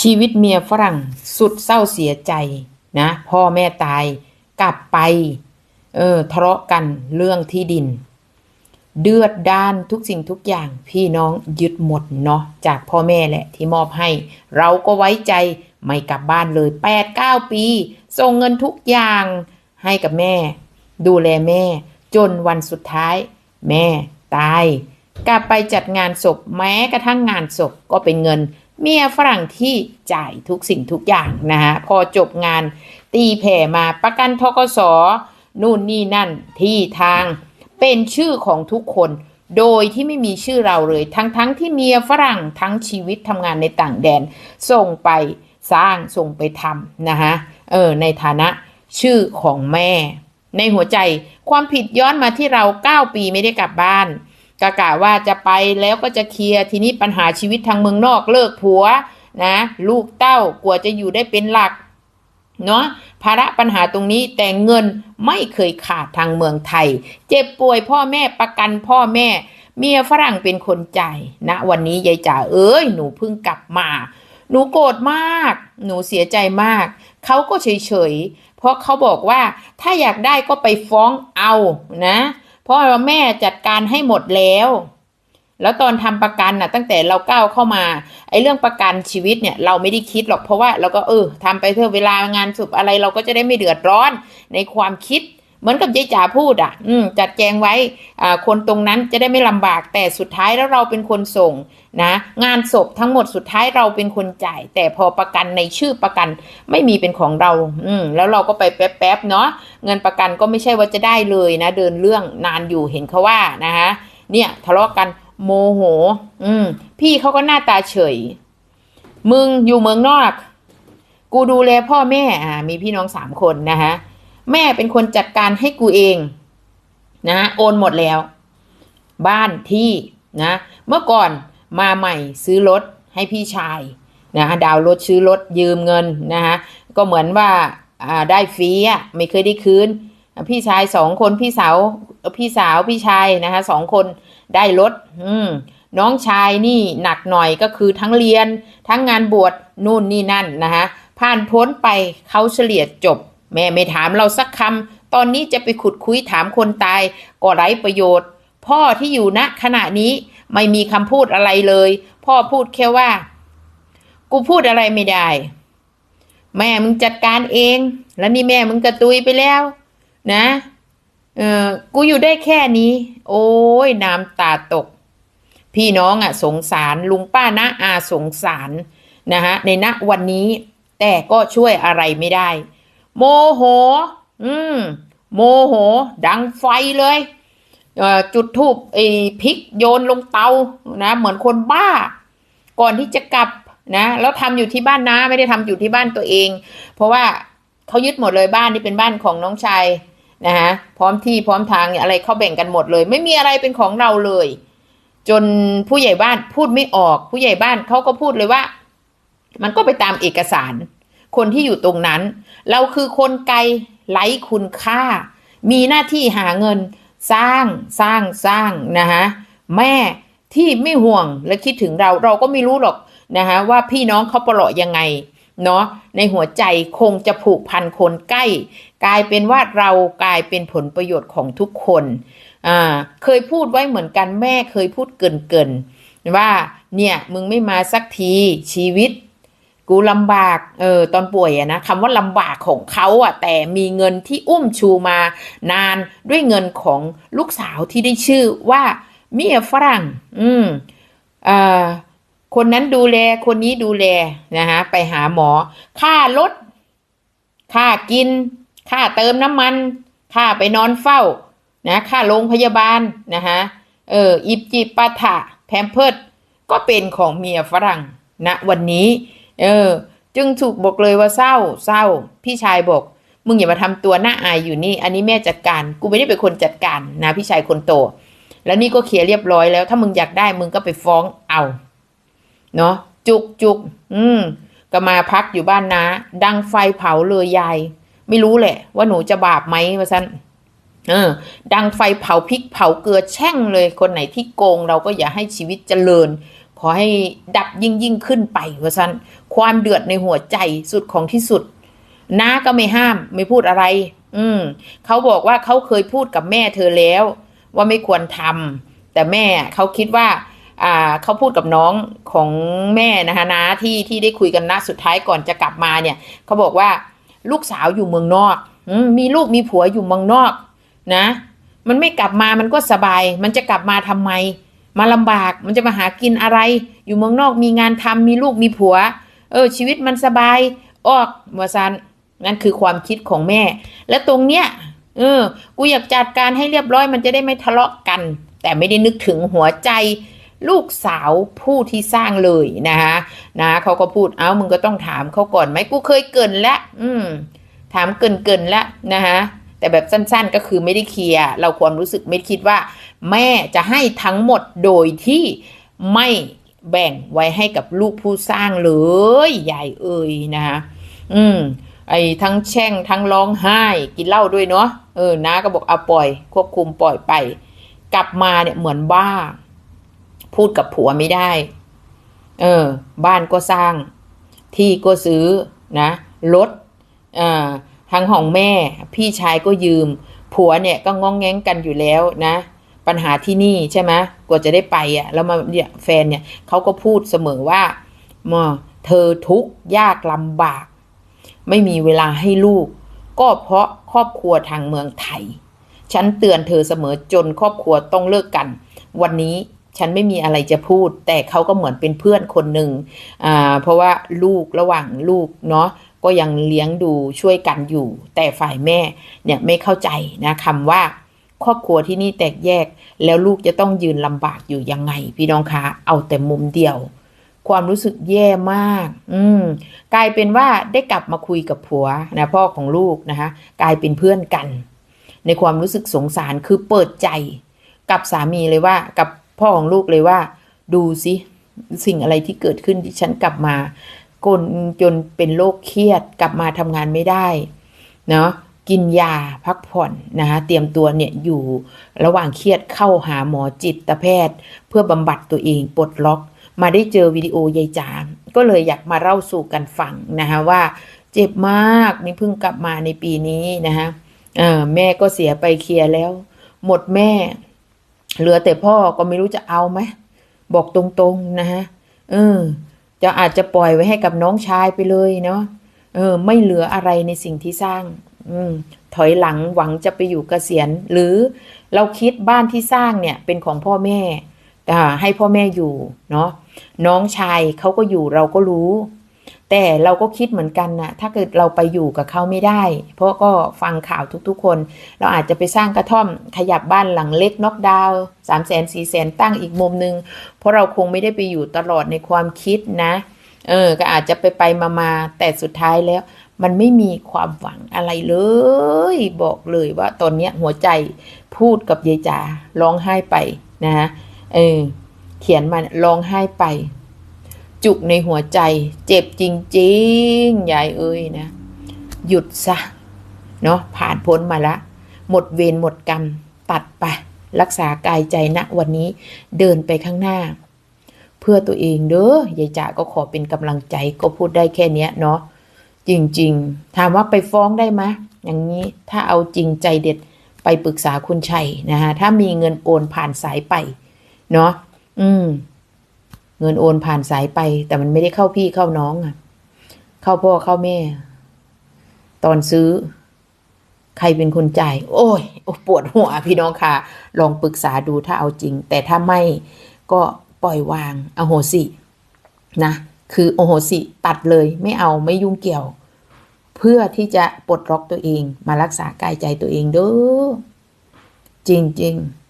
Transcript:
ชีวิตเมียฝรั่งสุดเศร้าเสียใจนะพ่อแม่ตายกลับไปเออทะเลาะกันเรื่องที่ดิน เดือดด้านทุกสิ่งทุกอย่างพี่น้องยึดหมดเนาะจากพ่อแม่แหละที่มอบให้ เราก็ไว้ใจไม่กลับบ้านเลย8ปดเก้าปี ส่งเงินทุกอย่างให้กับแม่ ดูแลแม่ จนวันสุดท้าย แม่ตาย กลับไปจัดงานศพแม้กระทั่งงานศพก็เป็นเงิน เมียฝรั่งที่จ่ายทุกสิ่งทุกอย่างนะฮะพอจบงานตีแผ่มาประกันทกสนู่นนี่นั่นที่ทางเป็นชื่อของทุกคน โดยที่ไม่มีชื่อเราเลย ทั้งทั้งที่เมียฝรั่งทั้งชีวิตทำงานในต่างแดน ส่งไปสร้างส่งไปทำนะฮะเออในฐานะชื่อของแม่ ในหัวใจความผิดย้อนมาที่เรา 9 ปีไม่ได้กลับบ้าน กะกะว่าจะไปแล้วก็จะเคลียร์ทีนี้ปัญหาชีวิตทางเมืองนอกเลิกผัวนะ ลูกเต้ากว่าจะอยู่ได้เป็นหลักเนาะภาระปัญหาตรงนี้แต่เงินไม่เคยขาดทางเมืองไทย เจ็บป่วยพ่อแม่ประกันพ่อแม่ เมียฝรั่งเป็นคนจ่ายนะวันนี้ยายจ๋าเอ้ยหนูเพิ่งกลับมา หนูโกรธมาก หนูเสียใจมาก เขาก็เฉยๆเพราะเขาบอกว่าถ้าอยากได้ก็ไปฟ้องเอานะ เพราะว่าแม่จัดการให้หมดแล้ว แล้วตอนทำประกันน่ะ ตั้งแต่เราก้าวเข้ามาไอ้เรื่องประกันชีวิตเนี่ย เราไม่ได้คิดหรอกเพราะว่าเราก็เออทำไปเพื่อเวลางานสุบอะไรเราก็จะได้ไม่เดือดร้อนในความคิด เหมือนกับยายจ๋าพูดอะ อืมจัดแจงไว้อ่าคนตรงนั้นจะได้ไม่ลำบากแต่สุดท้ายแล้วเราเป็นคนส่งนะงานศพทั้งหมดสุดท้ายเราเป็นคนจ่าย แต่พอประกันในชื่อประกันไม่มีเป็นของเรา อืมแล้วเราก็ไปแป๊บๆเนาะเงินประกันก็ไม่ใช่ว่าจะได้เลยนะ เดินเรื่องนานอยู่เห็นเขาว่านะคะเนี่ยทะเลาะกันโมโห อืม พี่เขาก็หน้าตาเฉย มึงอยู่เมืองนอก กูดูแลพ่อแม่ อ่า มีพี่น้องสามคนนะคะ แม่เป็นคนจัดการให้กูเองนะโอนหมดแล้ว บ้านที่นะเมื่อก่อนมาใหม่ซื้อรถให้พี่ชายนะดาวรถซื้อรถยืมเงินนะคะก็เหมือนว่าอ่าได้ฟรีอะไม่เคยได้คืน พี่ชายสองคนพี่สาวพี่สาวพี่ชายนะคะสองคนได้รถอืมน้องชายนี่หนักหน่อยก็คือทั้งเรียนทั้งงานบวชนู่นนี่นั่นนะคะผ่านพ้นไปเขาเฉลี่ยจบ แม่ไม่ถามเราสักคำ ตอนนี้จะไปขุดคุยถามคนตายก็ไร้ประโยชน์ พ่อที่อยู่ณขณะนี้ไม่มีคำพูดอะไรเลย พ่อพูดแค่ว่า กูพูดอะไรไม่ได้ แม่มึงจัดการเอง แล้วนี่แม่มึงกระตุยไปแล้ว นะ เออกูอยู่ได้แค่นี้ โอ้ยน้ำตาตก พี่น้องอะ สงสารลุงป้านะอาสงสารนะฮะในณวันนี้ แต่ก็ช่วยอะไรไม่ได้ โมโห อืม โมโห ดังไฟเลยจุดทูบไอ้พริกโยนลงเตานะ เหมือนคนบ้า ก่อนที่จะกลับนะ แล้วทำอยู่ที่บ้านนะไม่ได้ทำอยู่ที่บ้านตัวเอง เพราะว่าเขายึดหมดเลยบ้านนี่เป็นบ้านของน้องชายนะฮะพร้อมที่พร้อมทางอะไรเขาแบ่งกันหมดเลย ไม่มีอะไรเป็นของเราเลย จนผู้ใหญ่บ้านพูดไม่ออก ผู้ใหญ่บ้านเขาก็พูดเลยว่า มันก็ไปตามเอกสาร คนที่อยู่ตรงนั้น เราคือคนไกลไร้คุณค่า มีหน้าที่หาเงินสร้างสร้างสร้างนะฮะแม่ที่ไม่ห่วงและคิดถึงเราเราก็ไม่รู้หรอกนะฮะว่าพี่น้องเขาปลาะยังไงเนาะในหัวใจคงจะผูกพันคนใกล้ กลายเป็นว่าเรากลายเป็นผลประโยชน์ของทุกคนอ่าเคยพูดไว้เหมือนกันแม่เคยพูดเกินเกินว่าเนี่ยมึงไม่มาสักทีชีวิต กูลำบาก เออ ตอนป่วยอะนะคำว่าลำบากของเขาอะแต่มีเงินที่อุ้มชูมานานด้วยเงินของลูกสาวที่ได้ชื่อว่าเมียฝรั่ง อืมอ่าคนนั้นดูแล คนนี้ดูแลนะฮะ ไปหาหมอ ค่ารถ ค่ากิน ค่าเติมน้ำมัน ค่าไปนอนเฝ้า นะ ค่าโรงพยาบาลนะฮะ เออ อิบจิปาถะ แพมเพิร์ดก็เป็นของเมียฝรั่งณนะวันนี้ เออ จึงถูกบอกเลยว่าเศร้า เศร้า พี่ชายบอก มึงอย่ามาทำตัวหน้าอายอยู่นี่ อันนี้แม่จัดการ กูไม่ได้เป็นคนจัดการนะพี่ชายคนโต แล้วนี่ก็เคลียร์เรียบร้อยแล้ว ถ้ามึงอยากได้มึงก็ไปฟ้องเอา เนาะจุกจุกอืมก็มาพักอยู่บ้านนะ ดังไฟเผาเลยยาย ไม่รู้แหละ ว่าหนูจะบาปไหมว่าซันเออ ดังไฟเผาพริกเผาเกลือแช่งเลย คนไหนที่โกงเราก็อย่าให้ชีวิตเจริญ ขอให้ดับยิ่งยิ่งขึ้นไปว่าซันความเดือดในหัวใจสุดของที่สุดน้าก็ไม่ห้ามไม่พูดอะไร อืมเขาบอกว่าเขาเคยพูดกับแม่เธอแล้ว ว่าไม่ควรทำแต่แม่เขาคิดว่า อ่าเขาพูดกับน้องของแม่นะคะนะที่ที่ได้คุยกันนะสุดท้ายก่อนจะกลับมาเนี่ยเขาบอกว่าลูกสาวอยู่เมืองนอกอมมีลูกมีผัวอยู่เมืองนอก นะ มันไม่กลับมามันก็สบาย มันจะกลับมาทำไม มาลำบาก มันจะมาหากินอะไร อยู่เมืองนอกมีงานทำมีลูกมีผัว เออ ชีวิตมันสบายออกวาซันนั่นคือความคิดของแม่ และตรงเนี้ยเออ กูอยากจัดการให้เรียบร้อยมันจะได้ไม่ทะเลาะกัน แต่ไม่ได้นึกถึงหัวใจลูกสาวผู้ที่สร้างเลยนะคะนะเขาก็พูดเอ้ามึงก็ต้องถามเขาก่อนไหมกูเคยเกินแล้วอืม ถามเกินเกินแล้วนะคะ แต่แบบสั้นๆ ก็คือไม่ได้เคลียร์เราความรู้สึกไม่คิดว่า แม่จะให้ทั้งหมดโดยที่ไม่แบ่งไว้ให้กับลูกผู้สร้างเลยใหญ่เอ่ยนะคะอืมไอ้ทั้งแช่งทั้งร้องไห้กินเหล้าด้วยเนาะเออน้าก็บอกเอาปล่อย ควบคุมปล่อยไป กลับมาเนี่ยเหมือนบ้า พูดกับผัวไม่ได้ เออ บ้านก็สร้าง ที่ก็ซื้อนะรถอ่า ทางของแม่ พี่ชายก็ยืม ผัวเนี่ยก็ง้องแง้งกันอยู่แล้วนะ ปัญหาที่นี่ใช่ไหมกว่าจะได้ไปอะแล้วมาเนี่ยแฟนเนี่ยเขาก็พูดเสมอว่ามอเธอทุกข์ยากลำบาก ไม่มีเวลาให้ลูก ก็เพราะครอบครัวทางเมืองไทย ฉันเตือนเธอเสมอจนครอบครัวต้องเลิกกัน วันนี้ฉันไม่มีอะไรจะพูด แต่เขาก็เหมือนเป็นเพื่อนคนหนึ่ง อ่า เพราะว่าลูกระหว่างลูกเนาะ ก็ยังเลี้ยงดูช่วยกันอยู่ แต่ฝ่ายแม่เนี่ยไม่เข้าใจนะคำว่า ครอบครัวที่นี่แตกแยก แล้วลูกจะต้องยืนลำบากอยู่ยังไง พี่น้องคะเอาแต่มุมเดียว ความรู้สึกแย่มาก อืมกลายเป็นว่าได้กลับมาคุยกับผัวนะพ่อของลูกนะคะกลายเป็นเพื่อนกัน ในความรู้สึกสงสารคือเปิดใจกับสามีเลยว่ากับพ่อของลูกเลยว่า ดูสิสิ่งอะไรที่เกิดขึ้นที่ฉันกลับมา กนจนเป็นโรคเครียดกลับมาทำงานไม่ได้เนาะกินยาพักผ่อนนะคะเตรียมตัวเนี่ยอยู่ระหว่างเครียดเข้าหาหมอจิตแพทย์ เพื่อบำบัดตัวเองปลดล็อก มาได้เจอวิดีโอยายจามก็เลยอยากมาเล่าสู่กันฟังนะคะว่าเจ็บมากนี่เพิ่งกลับมาในปีนี้นะคะแม่ก็เสียไปเคลียร์แล้ว หมดแม่ เหลือแต่พ่อก็ไม่รู้จะเอาไหมบอกตรงๆนะฮะเออ จะอาจจะปล่อยไว้ให้กับน้องชายไปเลยเนาะเออ ไม่เหลืออะไรในสิ่งที่สร้าง อืม ถอยหลังหวังจะไปอยู่เกษียณ หรือเราคิดบ้านที่สร้างเนี่ย เป็นของพ่อแม่อ่ให้พ่อแม่อยู่เนาะน้องชายเขาก็อยู่เราก็รู้ แต่เราก็คิดเหมือนกันนะถ้าเกิดเราไปอยู่กับเขาไม่ได้ เพราะก็ฟังข่าวทุกๆคน เราอาจจะไปสร้างกระท่อมขยับบ้านหลังเล็กนอกดาวสามแสนสี่แสนตั้งอีกมุมหนึ่งเพราะเราคงไม่ได้ไปอยู่ตลอดในความคิดนะ เออ ก็อาจจะไปไปมามาแต่สุดท้ายแล้ว มันไม่มีความหวังอะไรเลย บอกเลยว่าตอนนี้หัวใจพูดกับยายจ๋าร้องไห้ไปนะฮะเออเขียนมาร้องไห้ไป จุกในหัวใจ เจ็บจริงๆยายเอ้ยนะ หยุดซะเนาะผ่านพ้นมาละ หมดเวรหมดกรรม ตัดไป รักษากายใจณวันนี้เดินไปข้างหน้า เพื่อตัวเองเด้อยายจ๋าก็ขอเป็นกำลังใจก็พูดได้แค่เนี้ยเนาะจริงๆ ถามว่าไปฟ้องได้ไหมอย่างนี้ถ้าเอาจริงใจเด็ดไปปรึกษาคุณชัยนะคะถ้ามีเงินโอนผ่านสายไป เนาะอืม เงินโอนผ่านสายไป แต่มันไม่ได้เข้าพี่เข้าน้องอะเข้าพ่อเข้าแม่ ตอนซื้อ ใครเป็นคนจ่าย โอ้ยโอ้ปวดหัวพี่น้องค่ะ ลองปรึกษาดูถ้าเอาจริง แต่ถ้าไม่ก็ปล่อยวางอโหสิ นะ คือโอโหสิตัดเลย ไม่เอาไม่ยุ่งเกี่ยว เพื่อที่จะปลดล็อกตัวเอง มารักษากายใจตัวเองเด้อจริง ๆ